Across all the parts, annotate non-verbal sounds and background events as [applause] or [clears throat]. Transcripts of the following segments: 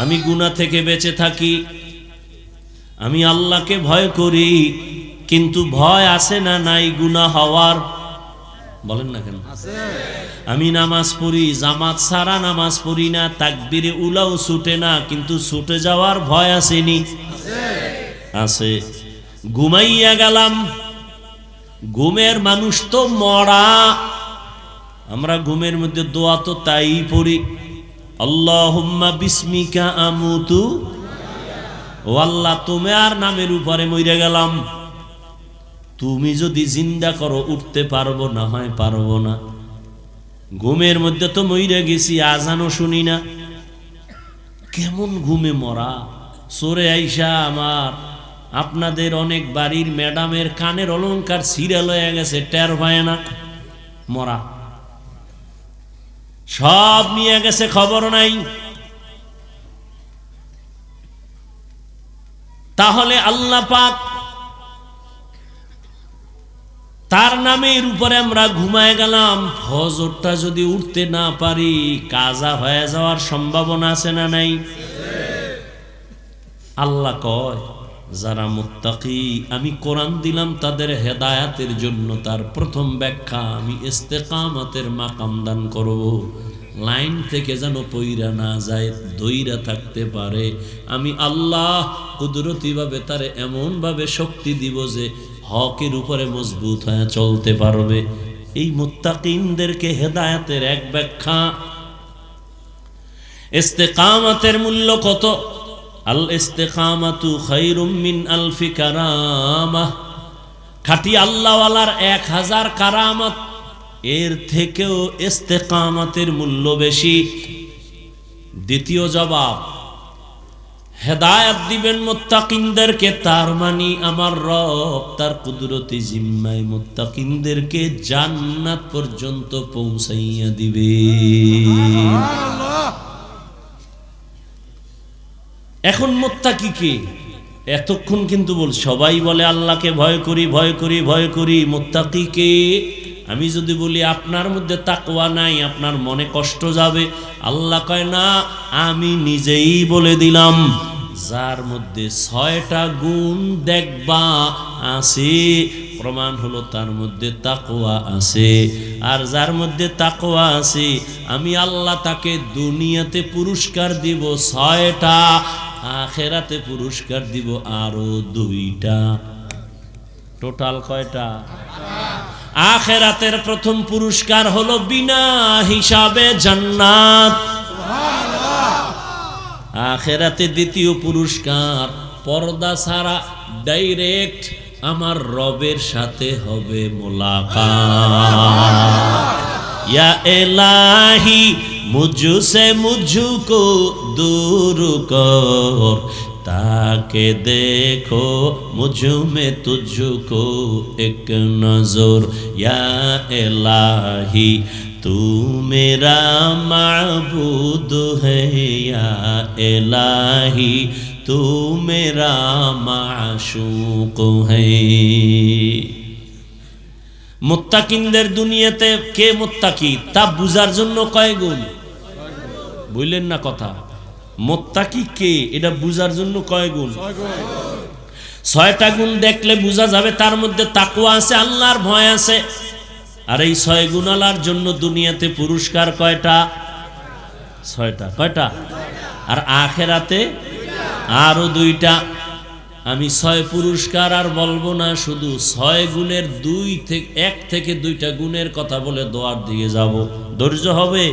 আমি গুণা থেকে বেঁচে থাকি। আমি আল্লাহকে ভয় করি কিন্তু ভয় আসে না নাই গুণা হওয়ার? বলেন না কেন? আমি নামাজ পড়ি জামাত সারা নামাজ পড়ি না তাকবিরে উলাও ছুটে না কিন্তু ছুটে যাওয়ার ভয় আসেনি। আছে। ঘুমাইয়া গেলাম। ঘুমের মানুষ তো মরা। আমরা ঘুমের মধ্যে দোয়া তো তাই পড়ি। আল্লাহুম্মা বিস্মিকা আমুতু। ও আল্লাহ তোমার নামের উপরে মইরে গেলাম। তুমি যদি জিন্দা করো, উঠতে পারব না, হয় পারব না। ঘুমের মধ্যে তো মইরে গেছি, আজানও শুনি না। কেমন ঘুমে মরা। সরে আইসা আমার। আপনাদের অনেক বাড়ির ম্যাডামের কানের অলংকার সিরিয়াল হয়ে গেছে, টের হয় না। মরা। সব নিয়ে গেছে খবর নাই। তাহলে আল্লাহ পাক তার নামের উপরে আমরা ঘুমায় গেলাম, ফজরটা যদি উঠতে না পারি, কাজা হয়ে যাওয়ার সম্ভাবনা আছে না নাই? আল্লাহ কয় যারা মুত্তাকি, আমি কোরআন দিলাম তাদের হেদায়াতের জন্য, তার প্রথম ব্যাখ্যা, আমি ইস্তেকামতের মাকাম দান করব। লাইন থেকে যেন পইরা না যায়, দইরা থাকতে পারে। আমি আল্লাহ কুদরতিভাবে তারে এমনভাবে শক্তি দিব যে, হকের উপরে মজবুত হয়ে চলতে পারবে। এই মুত্তাকিনদেরকে হেদায়াতের এক ব্যাখ্যা, ইস্তেকামতের মূল্য কত? আল ইস্তেকামাতু খাইরুম মিন আলফি কারামা। খাটি আল্লাহওয়ালার এক হাজার কারামত, এর থেকেও ইস্তেকামাতের মূল্য বেশি। দ্বিতীয় জবাব, হেদায়াত দিবেন মোত্তাকিনদেরকে, তার মানি আমার রব, তার কুদরতি জিম্মায় মোত্তাকিনদেরকে জান্নাত পর্যন্ত পৌঁছাইয়া দিবে। এখন মোত্তা কি কে? এতক্ষণ কিন্তু বল, সবাই বলে আল্লাহকে ভয় করি ভয় করি ভয় করি, মোত্তাকি কে? আমি যদি বলি আপনার মধ্যে তাকওয়া নাই, আপনার মনে কষ্ট যাবে। আল্লাহ কয়, না, আমি নিজেই বলে দিলাম, যার মধ্যে ছয়টা গুণ দেখবা আছে, প্রমাণ হলো তার মধ্যে তাকওয়া আছে। আর যার মধ্যে তাকওয়া আছে, আমি আল্লাহ তাকে দুনিয়াতে পুরস্কার দিব ছয়টা আখেরাতে পুরস্কার দিব আরও দুইটা। টোটাল কয়টা? আখেরাতের প্রথম পুরস্কার হলো বিনা হিসাবে জান্নাত। আখেরাতে দ্বিতীয় পুরস্কার পর্দা ছাড়া ডাইরেক্ট আমার রবের সাথে হবে মোলাকাত। या इलाही मुझसे मुझको दूर कर ताके देखो मुझ में तुझको एक नजर या इलाही तू मेरा माबूद है या इलाही तू मेरा माशूक है মোত্তাকিনদের দুনিয়াতে কে মোত্তাকি তা বুঝার জন্য কয় গুণ বুঝলেন না কথা। মোত্তাকি কে? এটা বুঝার জন্য কয় গুণ? ছয়টা গুণ দেখলে বোঝা যাবে তার মধ্যে তাকুয়া আছে আল্লাহর ভয় আছে। আর এই ছয় গুণালার জন্য দুনিয়াতে পুরস্কার কয়টা? ছয়টা। কয়টা? আর আখেরাতে আরও দুইটা। আমি ছয় পুরস্কার আর বলব না শুধু ছয় গুণের দুই থেকে এক থেকে দুইটা গুণের কথা বলে দোয়ার দিয়ে যাব। ধৈর্য হবে?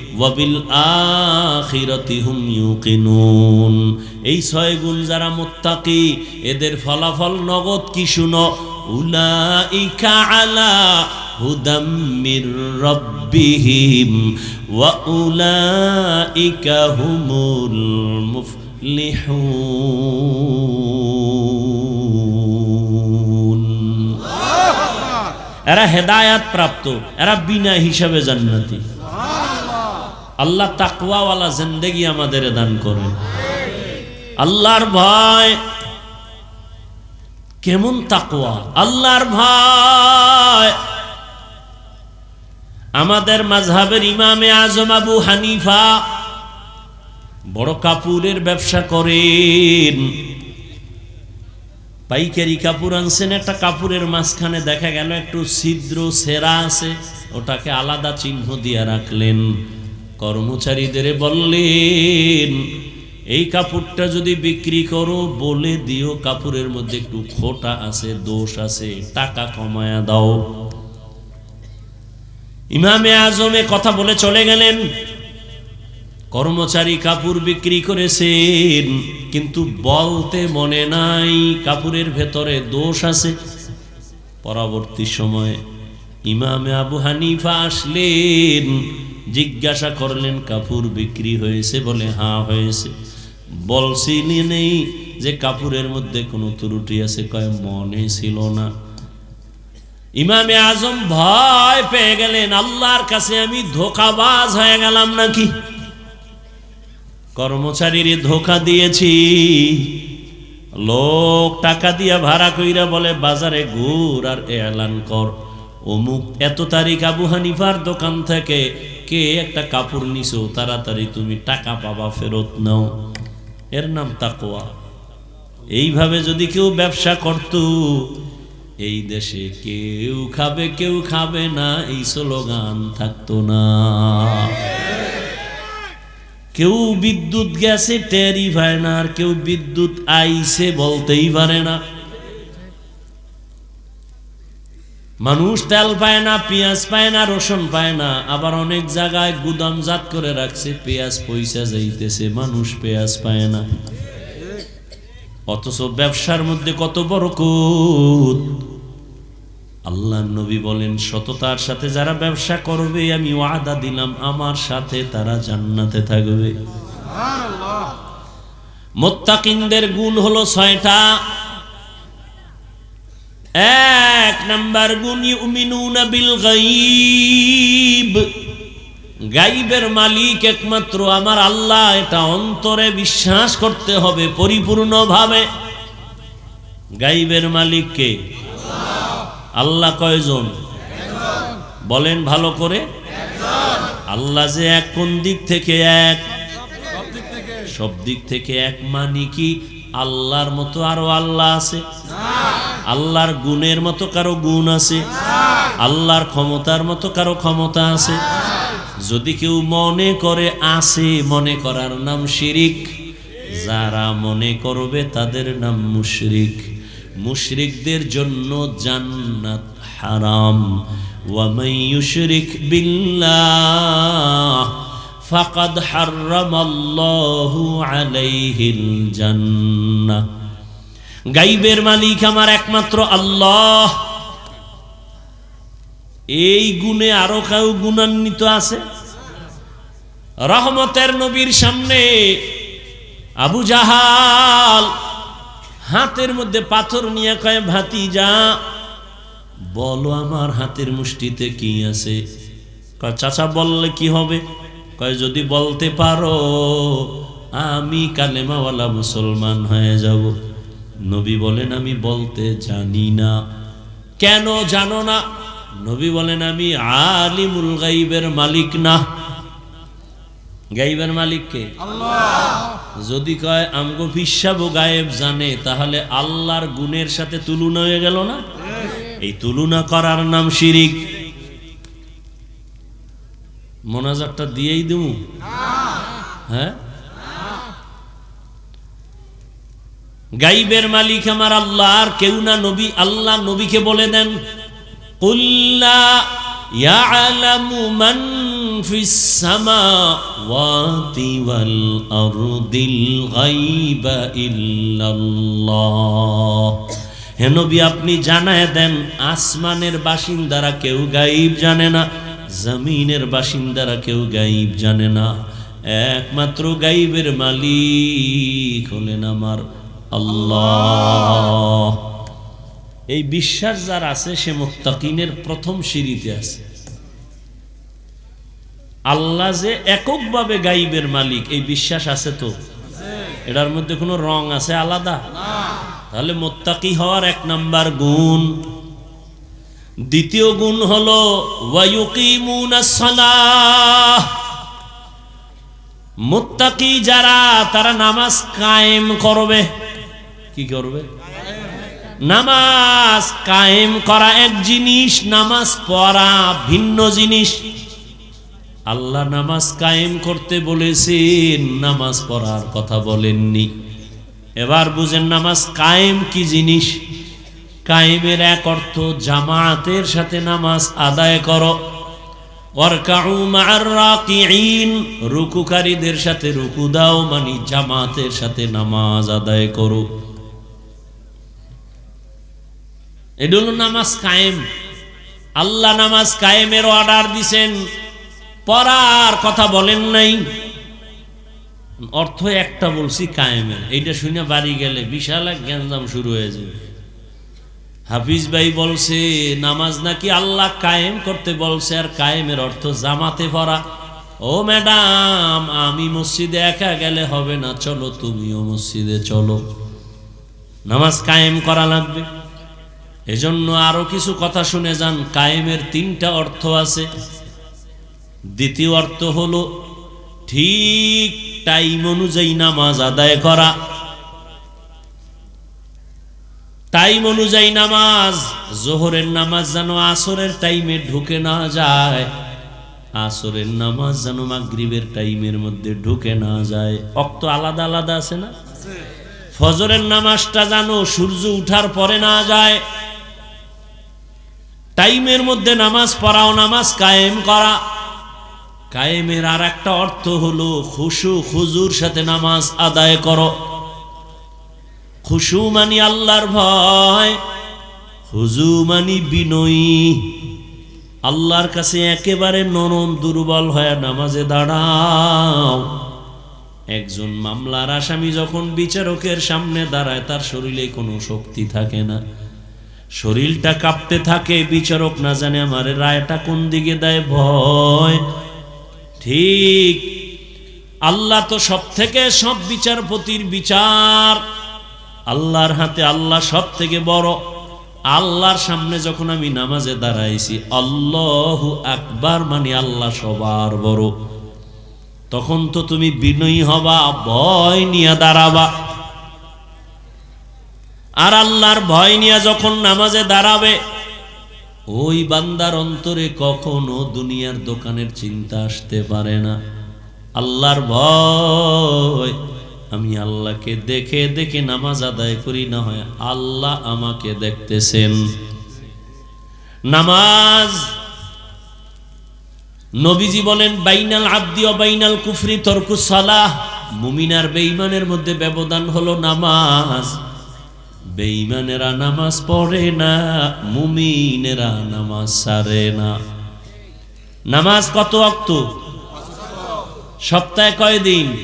এই ছয় গুণ যারা মুত্তাকি, এদের ফলাফল নগদ কি শুনো? আলা হুমুল এরা হেদায়াত প্রাপ্ত, এরা বিনা হিসাবে জান্নাতি। আল্লাহ তাকওয়াওয়ালা জিন্দেগি আমাদের দান করেন আল্লাহর ভয় কেমন তাকওয়া? আল্লাহর ভয় আমাদের মাঝহাবের ইমামে আজম আবু হানিফা বড় কাপুরের ব্যবসা করেন। পাইকারি কাপড় আনছেন, একটা কাপড়ের মাঝখানে দেখা গেল একটু ছিদ্র, সেরা আছে, ওটাকে আলাদা চিহ্ন দিয়ে রাখলেন। কর্মচারীদের বললেন, এই কাপড়টা যদি বিক্রি করো, বলে দিও, কাপড়ের মধ্যে একটু খোটা আছে, দোষ আছে, টাকা কমায়া দাও। ইমামে আজমে কথা বলে চলে গেলেন। কর্মচারী কাপড় বিক্রি করেছেন, কিন্তু বলতে মনে নাই, কাপড়ের ভেতরে দোষ আছে। পরবর্তী সময়ে ইমামে আবু হানিফা আসলেন জিজ্ঞাসা করলেন, কাপড় বিক্রি হয়েছে বলে? হ্যাঁ হয়েছে। বলছিলি নেই, যে কাপড়ের মধ্যে কোনো ত্রুটি আছে? কয়, মনে ছিল না। ইমামে আজম ভয় পেয়ে গেলেন, আল্লাহর কাছে আমি ধোকাবাজ হয়ে গেলাম নাকি? কর্মচারীর ধোকা দিয়েছি। লোক টাকা দিয়া ভাড়া কইরা বলে, বাজারে ঘুর আর এলান কর। অমুক, এত তারিখ আবু হানিফার দোকান থেকে কে একটা কাপড় নিছো? তাড়াতাড়ি তুমি টাকা পাবা, ফেরত নাও। এর নাম তাকোয়া এইভাবে যদি কেউ ব্যবসা করত, এই দেশে কেউ খাবে কেউ খাবে না, এই স্লোগান থাকতো না। কেউ বিদ্যুৎ গেছে টেরই পায় না, আর কেউ বিদ্যুৎ আইছে বলতেই পারে না। মানুষ তেল পায় না পেঁয়াজ পায় না রসুন পায় না আবার অনেক জায়গায় গুদামজাত করে রাখছে পেঁয়াজ পয়সা যাইতেছে মানুষ পেঁয়াজ পায় না। অথচ ব্যবসার মধ্যে কত বড় কুত আল্লাহ নবী বলেন সততার সাথে যারা ব্যবসা করবে আমি ওয়াদা দিলাম আমার সাথে তারা জান্নাতে থাকবে। মোত্তাকিনদের গুণ হলো ছয়টা। এক নাম্বার গুণ ইউমিনুনা বিল গাইব। গাইবের মালিক একমাত্র আমার আল্লাহ, এটা অন্তরে বিশ্বাস করতে হবে পরিপূর্ণভাবে। গাইবের মালিককে আল্লাহ কয়জন? বলেন ভালো করে। আল্লাহ যে এক, কোন দিক থেকে এক? সব দিক থেকে এক মানে কি? আল্লাহর মতো আরও আল্লাহ আছে। আল্লাহর গুণের মতো কারও গুণ আছে, আল্লাহর ক্ষমতার মতো কারও ক্ষমতা আছে। যদি কেউ মনে করে আছে, মনে করার নাম শিরিক। যারা মনে করবে তাদের নাম মুশরিক। মুশরিকদের জন্য জান্নাত হারাম। ওয়ামাই ইউশরিক বিল্লাহ, ফাকাদ হারামাল্লাহু আলাইহিল জান্নাহ। গাইবের মালিক আমার একমাত্র আল্লাহ। এই গুণে আরও কেউ গুণান্বিত আছে? রহমতের নবীর সামনে আবু জাহাল হাতের মধ্যে পাথর নিয়ে কয়ে ভাতি যা বলো আমার হাতের মুষ্টিতে কি আছে? কয়, চাচা, বললে কি হবে? কয়, যদি বলতে পারো, আমি কালেমাওয়ালা মুসলমান হয়ে যাব। নবী বলেন আমি বলতে জানি না। কেন জানো না? নবী বলেন আমি আলিমুল গাইবের মালিক না। গাইবের মালিক কে? যদি কয় আমগো ফিসাবো গায়েব জানে তাহলে আল্লাহর গুণের সাথে তুলনা হয়ে গেল না? এই তুলনা করার নাম শিরিক। মোনাজারটা দিয়েই দেবো হ্যাঁ? গাইবের মালিক আমার আল্লাহ, আর কেউ না নবী, আল্লাহ নবীকে বলে দেন কুল্লা আপনি জানায় দেন, আসমানের বাসিন্দারা কেউ গাইব জানে না, জমিনের বাসিন্দারা কেউ গাইব জানে না। একমাত্র গাইবের মালিক হলেন আমার আল্লাহ। এই বিশ্বাস যার আছে, সে মুত্তাকিনের প্রথম সিঁড়িতে আছে। আল্লাহ যে এককভাবে গাইবের মালিক, এই বিশ্বাস আছে তো? এটার মধ্যে কোনো রং আছে আলাদা? তাহলে মোত্তাকি হওয়ার এক নাম্বার গুণ। দ্বিতীয় গুণ হলো মুত্তাকি যারা, তারা নামাজ কায়েম করবে। কি করবে? নামাজ কায়েম করা এক জিনিস, নামাজ পড়া ভিন্ন জিনিস। আল্লাহ নামাজ কায়েম করতে বলেছেন, নামাজ পড়ার কথা বলেননি। এবার বুঝেন নামাজ কায়েম কি জিনিস? কায়েমের এক অর্থ জামাতের সাথে নামাজ আদায় করো। রুকুকারীদের সাথে রুকু দাও মানে জামাতের সাথে নামাজ আদায় করো। এটা হলো নামাজ কায়েম। আল্লাহ নামাজ কায়েমের অর্ডার দিছেন। পড়ার কথা বলেন নাই। অর্থ একটা বলছি কায়েমের। এইটা শুনে বাড়ি গেলে বিশাল এক গ্যাঞ্জাম শুরু হয়ে যাবে। হাফিজ ভাই বলছে, নামাজ নাকি আল্লাহ কায়েম করতে বলছে আর কায়েমের অর্থ জামাতে পড়া ও ম্যাডাম, আমি মসজিদে একা গেলে হবে না। চলো তুমিও মসজিদে চলো। নামাজ কায়েম করা লাগবে। এজন্য আরও কিছু কথা শুনে যান, কায়েমের তিনটা অর্থ আছে। দ্বিতীয় অর্থ হলো, ঠিক টাইম অনুযায়ী নামাজ আদায় করা। টাইম অনুযায়ী নামাজ, জোহরের নামাজ যেন আসরের টাইমে ঢুকে না যায়, আসরের নামাজ যেন মাগরিবের টাইমের মধ্যে ঢুকে না যায়। অক্ত আলাদা আলাদা আছে না? ফজরের নামাজটা যেন সূর্য উঠার পরে না যায় টাইমের মধ্যে নামাজ পড়াও, নামাজ কায়েম করা। কায়েমের আর একটা অর্থ হলো খুশু খুজুর সাথে নামাজ আদায় করো। খুশু মানি আল্লাহর ভয়, খুজু মানি বিনয়ী। আল্লাহর কাছে একেবারে নরম, দুর্বল হয়ে নামাজে দাঁড়াও। একজন মামলার আসামি যখন বিচারকের সামনে দাঁড়ায়, তার শরীরে কোনো শক্তি থাকে না। শরীরটা কাঁপতে থাকে, বিচারক না জানে আমার রায়টা কোন দিকে দেয় ভয়। ঠিক আল্লাহ তো সব থেকে সব বিচারপতির বিচার। আল্লাহর হাতে আল্লাহ সব থেকে বড়। আল্লাহর সামনে যখন আমি নামাজে দাঁড়াইছি, আল্লাহ আকবার মানে আল্লাহ সবার বড়। তখন তো তুমি বিনয়ী হবা, ভয় নিয়ে দাঁড়াবা। আর আল্লাহর ভয় নিয়ে যখন নামাজে দাঁড়াবে, ওই বান্দার অন্তরে কখনো দুনিয়ার দোকানের চিন্তা আসতে পারে না। আল্লাহর ভয়, আমি আল্লাহকে দেখে দেখে নামাজ আদায় করি, না হয় আল্লাহ আমাকে দেখতেছেন। নামাজ, নবীজি বলেন, বাইনাল আব্দি বাইনাল কুফরি তর্কু সালাহ। মুমিনার বেঈমানের মধ্যে ব্যবধান হলো নামাজ। বেঈমানেরা নামাজ পড়ে না, মুমিনেরা নামাজ সারে না। নামাজ কত অক্ত সপ্তাহে কয়দিন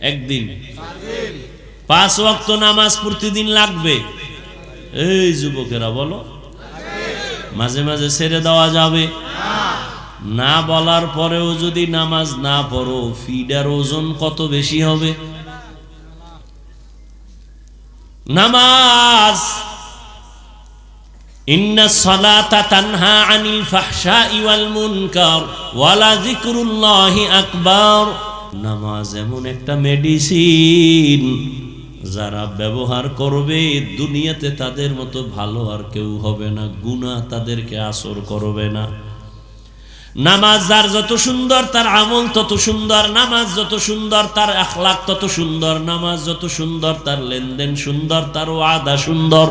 একদিন। পাঁচ ওয়াক্ত নামাজ প্রতিদিন লাগবে? এই যুবকেরা বলো। মাঝে মাঝে ছেড়ে দেওয়া যাবে। না বলার পরেও যদি নামাজ না পড়ো, ফিডার ওজন কত বেশি হবে? নামাজ। ইন্না আনিল নামাজ এমন একটা মেডিসিন যারা ব্যবহার করবে, দুনিয়াতে তাদের মতো ভালো আর কেউ হবে না গুণা তাদেরকে আসর করবে না। নামাজ যার যত সুন্দর, তার আমল তত সুন্দর, নামাজ যত সুন্দর, তার আখলাক তত সুন্দর, নামাজ যত সুন্দর, তার লেনদেন সুন্দর, তার ওয়াদা সুন্দর,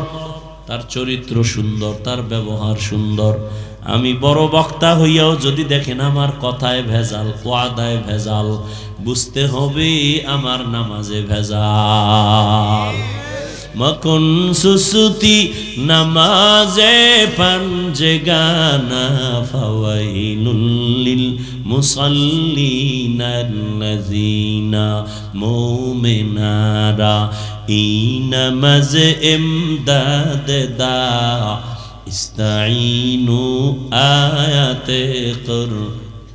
তার চরিত্র সুন্দর, তার ব্যবহার সুন্দর। আমি বড় বক্তা হইয়াও যদি দেখেন আমার কথায় ভেজাল, ওয়াদায় ভেজাল, বুঝতে হবে আমার নামাজে ভেজাল। মকুন সুসুতি নামাজে পাঞ্জে গানা ফাওয়াইনুল মুসাল্লিনাল্লাযিনা মুমিনারা এই নামাজ এমদাদ দা ইস্তাইনু আয়াতে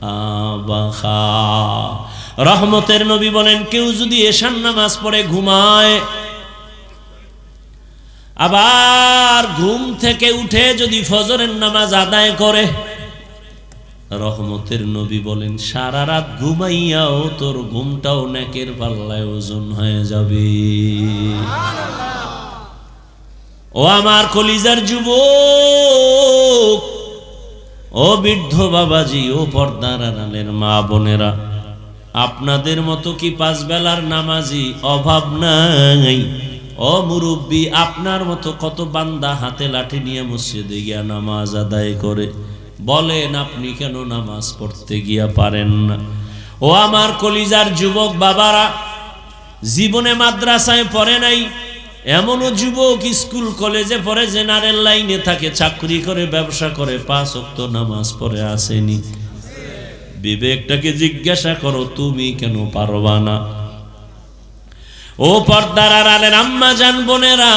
আবাখা রহমতের নবী বলেন, কেউ যদি এশান নামাজ পড়ে, ঘুমায় আবার ঘুম থেকে উঠে যদি ফজরের নামাজ আদায় করে, রহমতের নবী বলেন, সারা রাত ঘুমাইয়াও তোর ঘুমটাও নেকের পাল্লায় ওজন হয়ে যাবে। ও আমার কলিজার যুবক, ও বৃদ্ধ বাবাজি, ও পর্দার আড়ালের মা বোনেরা, আপনাদের মতো কি পাঁচ বেলার নামাজি অভাব নাই? ও মুরব্বী, আপনার মতো কত বান্দা হাতে লাঠি নিয়ে মসজিদে গিয়া নামাজ আদায় করে। বলেন, আপনি কেন নামাজ পড়তে গিয়া পারেন না? ও আমার কলিজার যুবক বাবারা, জীবনে মাদ্রাসায় পড়ে নাই, এমনও যুবক স্কুল, কলেজে পড়ে জেনারেল লাইনে থাকে, চাকরি করে, ব্যবসা করে, পাঁচ অক্ত নামাজ পড়ে আসেনি। বিবেকটাকে জিজ্ঞাসা করো, তুমি কেন পারবা না? ও পর্দার আড়ালের আম্মা জান বোনেরা,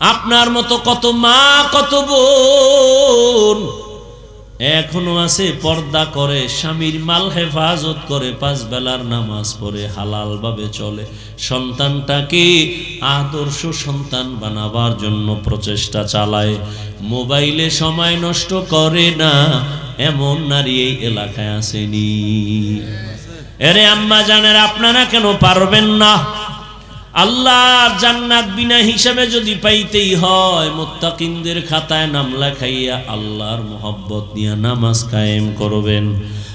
আপনার মতো কত মা, কত বোন। এখনও আছে, পর্দা করে, স্বামীর মাল হেফাজত করে, পাঁচ বেলার নামাজ পড়ে হালাল ভাবে চলে সন্তানটাকে আদর্শ সন্তান বানাবার জন্য প্রচেষ্টা চালায়? মোবাইলে সময় নষ্ট করে না, এমন নারী এই এলাকায় আসেনি। এরে আম্মা জানের, আপনারা কেন পারবেন না? আল্লাহর জান্নাত বিনা হিসাবে যদি পাইতেই হয়, মুত্তাকিনদের খাতায় নাম লেখাইয়া আল্লাহর মোহব্বত নিয়ে নামাজ কায়েম করবেন।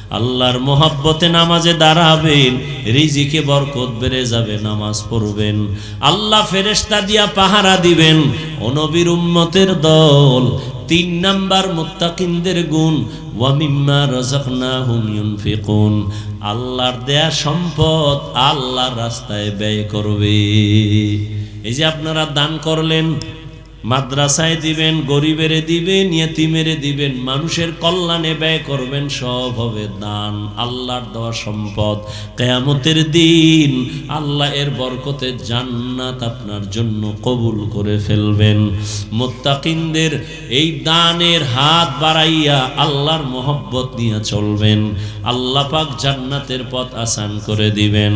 আল্লাহর মোহব্বতে নামাজে দাঁড়াবেন, রিজিকে বরকত বেড়ে যাবে, নামাজ পড়বেন। আল্লাহ ফেরেশতা দিয়া পাহারা দিবেন অনবীর উম্মতের দল তিন নাম্বার মোত্তাকিনদের গুণ ওয়ামিম্মা রাযাকনাহুম ইউনফিকুন। আল্লাহর দেয়া সম্পদ আল্লাহর রাস্তায় ব্যয় করবে। এই যে আপনারা দান করলেন মাদ্রাসায় দিবেন, গরিবেরে দিবেন, ইয়েতিমেরে দিবেন, মানুষের কল্যাণে ব্যয় করবেন, সব হবে দান, আল্লাহর দেওয়া সম্পদ। কেয়ামতের দিন আল্লাহ এর বরকতে জান্নাত আপনার জন্য কবুল করে ফেলবেন। মোত্তাকিনদের এই দানের হাত বাড়াইয়া আল্লাহর মোহব্বত নিয়ে চলবেন। আল্লাহ পাক জান্নাতের পথ আসান করে দিবেন।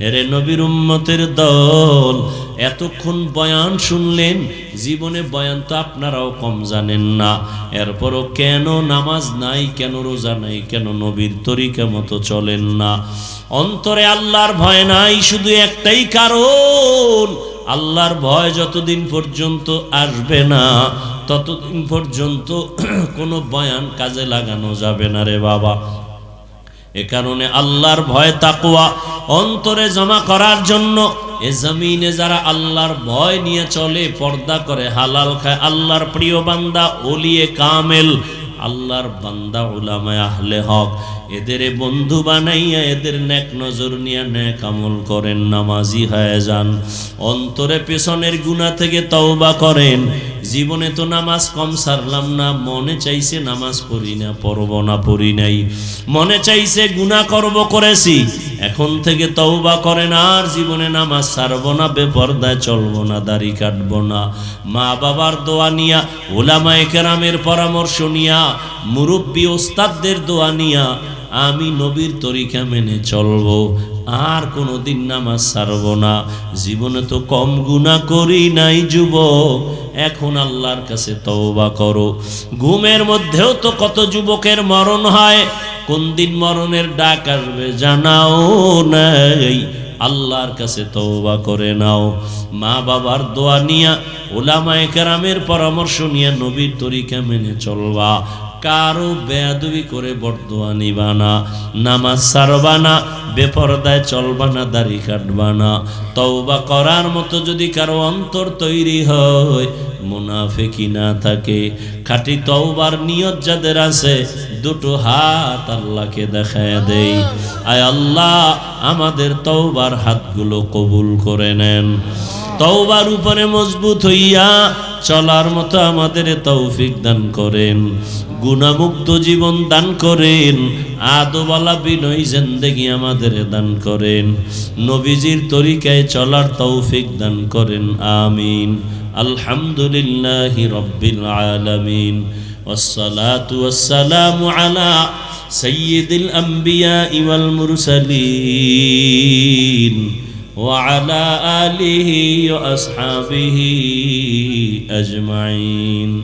এরে নবীর উম্মতের দল, এতক্ষণ বয়ান শুনলেন, জীবনে বয়ান তো আপনারাও কম জানেন না। এরপরও কেন নামাজ নাই, কেন রোজা নাই, কেন নবীর তরিকা মতো চলেন না। অন্তরে আল্লাহর ভয় নাই, শুধু একটাই কারণ, আল্লাহর ভয় যতদিন পর্যন্ত আসবে না, ততদিন পর্যন্ত [clears throat] কোনো বয়ান কাজে লাগানো যাবে না রে বাবা। এ কারণে আল্লাহর ভয় তাকুয়া অন্তরে জমা করার জন্য এ জমিনে যারা আল্লাহর ভয় নিয়ে চলে, পর্দা করে, হালাল খায়, আল্লাহর প্রিয় বান্দা ওলিয়ে কামেল, আল্লাহর বান্দা উলামায় আহলে হক। এদের বন্ধু বানাইয়া এদের নেক নজর নিয়ে নেক আমল করেন, নামাজি হয়ে যান। অন্তরে পেছনের গুণা থেকে তওবা করেন। জীবনে তো নামাজ কম সারলাম না, মনে চাইছে নামাজ পড়ি না, পড়ব না, পড়ি নাই। মনে চাইছে গুণা করব, করেছি। এখন থেকে তওবা করেন আর জীবনে নামাজ সারব না, বেপর্দায় চলবো না, দাড়ি কাটবো না। মা বাবার দোয়া নিয়া ওলামায়ে কেরামের পরামর্শ নিয়া, মুরব্বী ওস্তাদদের দোয়া নিয়া, আমি নবীর তরিকা মেনে চলবো। আর কোনো দিন নামাজ ছাড়ব না। জীবনে তো কম গুণা করি নাই, যুবক। এখন আল্লাহর কাছে তওবা করো। ঘুমের মধ্যেও তো কত যুবকের মরণ হয়। কোন দিন মরণের ডাক আসবে জানাও নাই। আল্লাহর কাছে তওবা করে নাও। মা বাবার দোয়া নিয়া ওলামায়ে কেরামের পরামর্শ নিয়ে নবীর তরিকা মেনে চলবা। কারও বেয়াদবি করে বর্দোয়া নিবা না। নামাজ সারবা না, বেপরদায় চলবা না, দাড়ি কাটবা না। তওবা করার মতো যদি কারও অন্তর তৈরি হয় মুনাফেকি না থাকে। খাঁটি তওবার নিয়ত যাদের আছে, দুটো হাত আল্লাহকে দেখায় দেই। আয় আল্লাহ, আমাদের তওবার হাতগুলো কবুল করে নেন। তওবার উপরে মজবুত হইয়া চলার মতো আমাদের তৌফিক দান করেন। গুণামুক্ত জীবন দান করেন আদোবালা বিনয় জিন্দেগি আমাদের দান করেন নবীজির তরিকায় চলার তৌফিক দান করেন আমিন আলহামদুলিল্লাহ রব্বিল আলামিন والصلاة والسلام على سيد الأنبياء والمرسلين وعلى آله وأصحابه أجمعين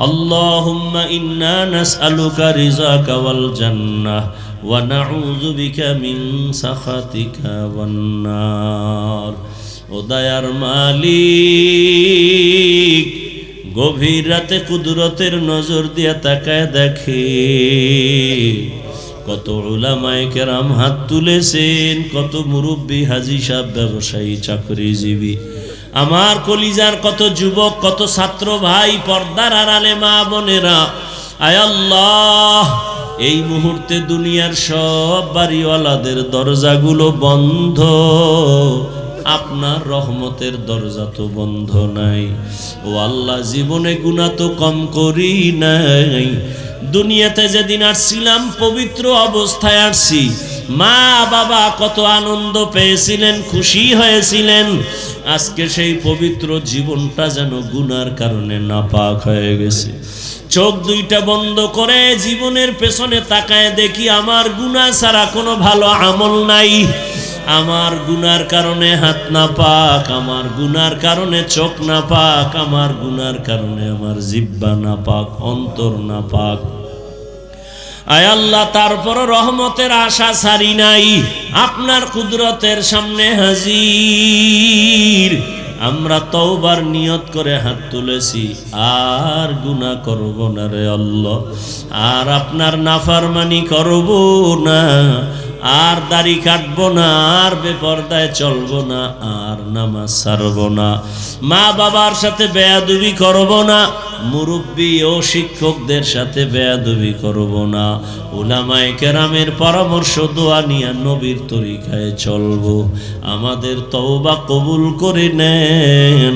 اللهم انا نسالك رزاك والجنه ونعوذ بك من سخطك والنار ودير مالك গভীর রাতে কুদরতের নজর দিয়া তাকায় দেখে কত ওলামায় কেরাম হাত তুলেছেন কত মুরব্বী হাজি সাহেব ব্যবসায়ী চাকরিজীবী আমার কলিজার কত যুবক, কত ছাত্র ভাই, পর্দার আড়ালে মা বোনেরা। আয় আল্লাহ, এই মুহূর্তে দুনিয়ার সব বাড়িওয়ালাদের দরজাগুলো বন্ধ। আপনার রহমতের দরজা তো বন্ধ নাই। ও আল্লাহ, জীবনে গুণা তো কম করি নাই। দুনিয়াতে যেদিন আসছিলাম, পবিত্র অবস্থায় আসছি। মা বাবা কত আনন্দ পেয়েছিলেন, খুশি হয়েছিলেন। আজকে সেই পবিত্র জীবনটা যেন গুনার কারণে নাপাক হয়ে গেছে। চোখ দুইটা বন্ধ করে জীবনের পেছনে তাকায় দেখি আমার গুণা ছাড়া কোনো ভালো আমল নাই। আমার গুনার কারণে হাত না পাক আমার গুনার কারণে চোখ না পাক আমার গুনার কারণে আমার জিব্বা না পাক অন্তর না পাক আয় আল্লাহ তারপর রহমতের আশা ছাড়ি নাই। আপনার কুদরতের সামনে হাজির। আমরা তওবার নিয়ত করে হাত তুলেছি, আর গুনাহ করব না রে আল্লাহ। আর আপনার নাফারমানি করব না। আর দাড়ি কাটবো না, আর বেপর্দায় চলবো না, আর নামাজ ছাড়বো না। মা বাবার সাথে বেয়াদুবি করব না, মুরব্বী ও শিক্ষকদের সাথে বেয়াদুবি করব না। উলামায়ে কেরামের পরামর্শ, দোয়া নিয়ে নবীর তরিকায় চলবো। আমাদের তওবা কবুল করে নেন।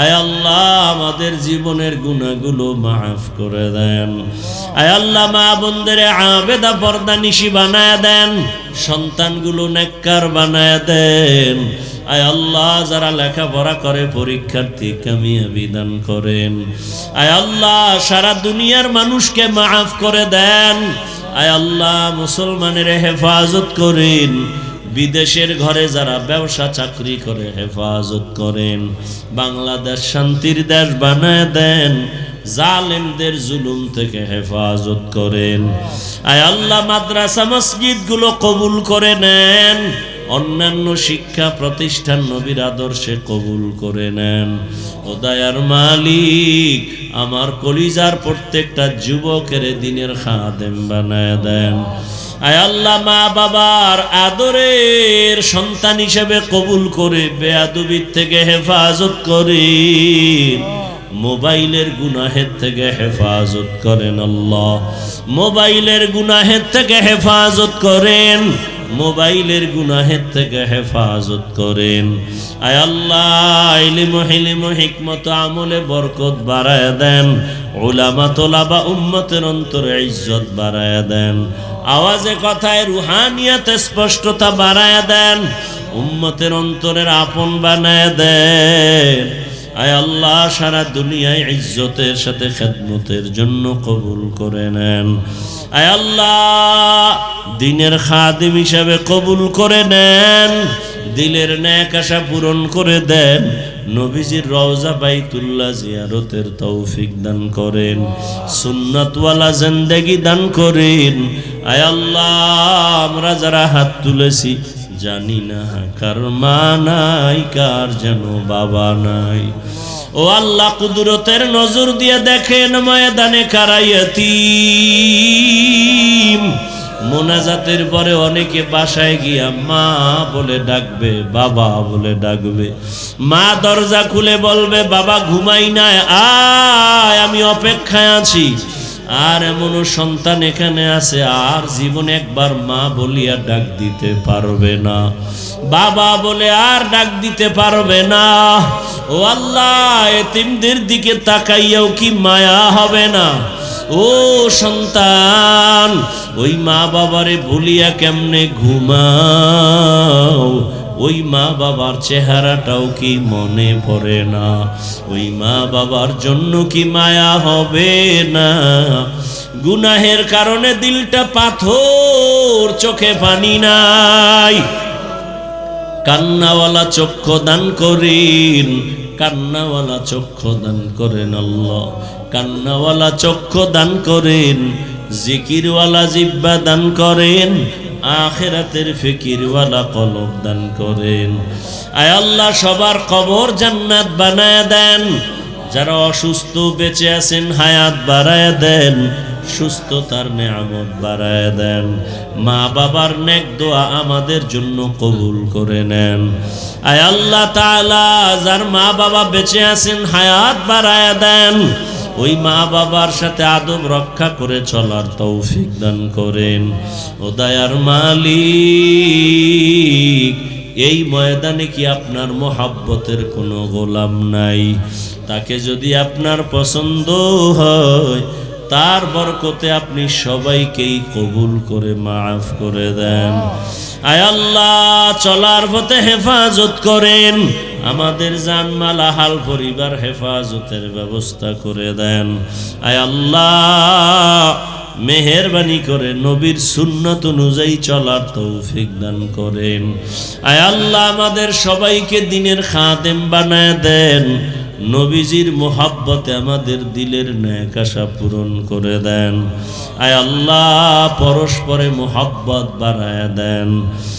আয় আল্লাহ, আমাদের জীবনের গুণাগুলো মাফ করে দেন। আয় আল্লাহ, মা বোনদের আবেদা পর্দা নিশি বানায় দেন। সন্তানগুলো নেককার বানায় দেন। আয় আল্লাহ, যারা লেখাপড়া করে, পরীক্ষার্থী কামিয়াবি দান করেন। আয় আল্লাহ, সারা দুনিয়ার মানুষকে মাফ করে দেন। আয় আল্লাহ, মুসলমানের হেফাজত করেন। বিদেশের ঘরে যারা ব্যবসা, চাকরি করে, হেফাজত করেন। বাংলাদেশ শান্তির দেশ বানায় দেন। জালেমদের জুলুম থেকে হেফাজত করেন। আয় আল্লাহ, মাদ্রাসা মসজিদগুলো কবুল করে নেন। অন্যান্য শিক্ষা প্রতিষ্ঠান নবীর আদর্শে কবুল করে নেন। ও দয়ার মালিক, আমার কলিজার প্রত্যেকটা যুবকের দিনের খাদেম বানায় দেন। আয় আল্লাহ, মা বাবার আদরের সন্তান হিসেবে কবুল করে বেয়াদুবির থেকে হেফাজত করেন মোবাইলের গুনাহের থেকে হেফাজত করেন আল্লাহ। মোবাইলের গুনাহের থেকে হেফাজত করেন। মোবাইলের গুনাহের থেকে হেফাজত করেন। আয় আল্লাহ হিকমত আমলে বরকত বাড়ায় দেন। ওলামা তোলাবা উম্মতের অন্তরে ইজ্জত বাড়ায় দেন। আওয়াজে কথায় রুহানিয়াতে স্পষ্টতা বাড়ায় দেন। উম্মতের অন্তরের আপন বানায় দেন। আয় আল্লাহ, সারা দুনিয়ায় ইজ্জতের সাথে খেদমতের জন্য কবুল করে নেন। আয় আল্লাহ, দিনের খাদিম হিসাবে কবুল করে নেন। দিলের ন্যাক আশা পূরণ করে দেন। নবীজির রওজা বাইতুল্লাহ জিয়ারতের তৌফিক দান করেন। সুন্নাতওয়ালা জিন্দেগি দান করেন। আয় আল্লাহ, আমরা যারা হাত তুলেছি জানি না, কার মা নাই, কার যেন বাবা নাই। ও আল্লাহ কুদরতের নজর দিয়ে দেখেন ময়দানে কারাইয়াতিম মোনাজাতের পরে অনেকে বাসায় গিয়া মা বলে ডাকবে, বাবা বলে ডাকবে। মা দরজা খুলে বলবে, বাবা ঘুমাই নাই, আয়, আমি অপেক্ষায় আছি। আর এমনও সন্তান এখানে আছে, আর জীবনে একবার মা বলিয়া ডাক দিতে পারবে না। বাবা বলে, আর ডাক দিতে পারবে না। ও আল্লাহ, এতিমদের দিকে তাকাইয়াও কি মায়া হবে না? ও সন্তান, ওই মা বাবারে ভুলিয়া কেমনে ঘুমাও? ওই মা বাবার চেহারাটাও কি মনে পড়ে না? ওই মা বাবার জন্য কি মায়া হবে না? গুনাহের কারণে দিলটা পাথর, চোখে পানি নাই। কান্নাওয়ালা চক্ষু দান করেন, কান্নাওয়ালা চক্ষু দান করেন আল্লাহ। কান্নাওয়ালা চক্ষু দান করেন জিকিরওয়ালা জিব্বা দান করেন, আখেরাতের ফিকিরওয়ালা কলব দান করেন। আয় আল্লাহ, সবার কবর জান্নাত বানায় দেন। যারা অসুস্থ বেঁচে আছেন, হায়াত বাড়ায় দেন। সুস্থতার নেয়ামত বাড়ায় দেন। মা বাবার নেক দোয়া আমাদের জন্য কবুল করে নেন। আয় আল্লাহ তাআলা, যার মা বাবা বেঁচে আছেন, হায়াত বাড়ায় দেন। ওই মা বাবার সাথে আদব রক্ষা করে চলার তৌফিক দান করেন। ও দয়ার মালিক, এই ময়দানে কি আপনার মোহাব্বতের কোনো গোলাম নাই? তাকে যদি আপনার পছন্দ হয়, তার বরকতে আপনি সবাইকেই কবুল করে মাফ করে দেন। আয় আল্লাহ, চলার পথে হেফাজত করেন। আমাদের জানমাল হাল পরিবার হেফাজতের ব্যবস্থা করে দেন। আয় আল্লাহ, মেহেরবানি করে নবীর সুন্নত অনুযায়ী চলার তৌফিক দান করেন। আয় আল্লাহ, আমাদের সবাইকে দিনের খাদেম বানায় দেন। নবীজির মোহাব্বতে আমাদের দিলের ন্যাক আশা পূরণ করে দেন। আয় আল্লাহ, পরস্পরে মোহাব্বত বাড়ায় দেন।